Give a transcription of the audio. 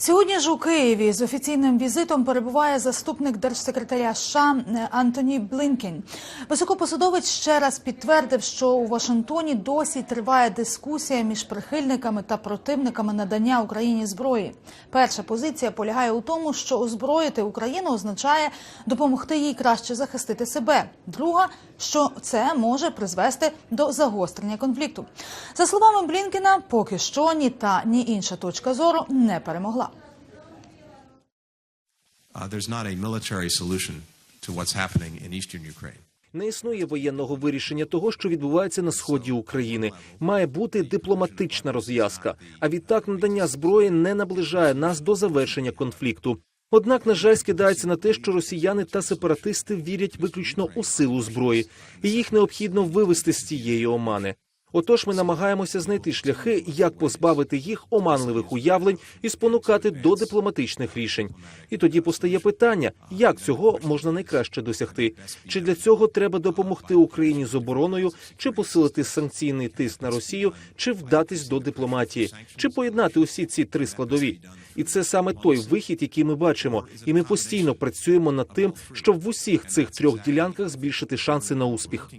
Сьогодні ж у Києві з офіційним візитом перебуває заступник держсекретаря США Антоні Блінкен. Високопосадовець ще раз підтвердив, що у Вашингтоні досі триває дискусія між прихильниками та противниками надання Україні зброї. Перша позиція полягає у тому, що озброїти Україну означає допомогти їй краще захистити себе. Друга що це може призвести до загострення конфлікту. За словами Блінкена, поки що ні та ні інша точка зору не перемогла. Uh, there's not a military solution to what's happening in eastern Ukraine. Не існує воєнного вирішення того, що відбувається на сході України. Має бути дипломатична розв'язка. А відтак надання зброї не наближає нас до завершення конфлікту. Однак, на жаль, скидається на те, що росіяни та сепаратисти вірять виключно у силу зброї, і їх необхідно вивести з цієї омани. Отож, ми намагаємося знайти шляхи, як позбавити їх оманливих уявлень і спонукати до дипломатичних рішень. І тоді постає питання, як цього можна найкраще досягти? Чи для цього треба допомогти Україні з обороною, чи посилити санкційний тиск на Росію, чи вдатись до дипломатії, чи поєднати усі ці три складові? І це саме той вихід, який ми бачимо, і ми постійно працюємо над тим, щоб в усіх цих трьох ділянках збільшити шанси на успіх.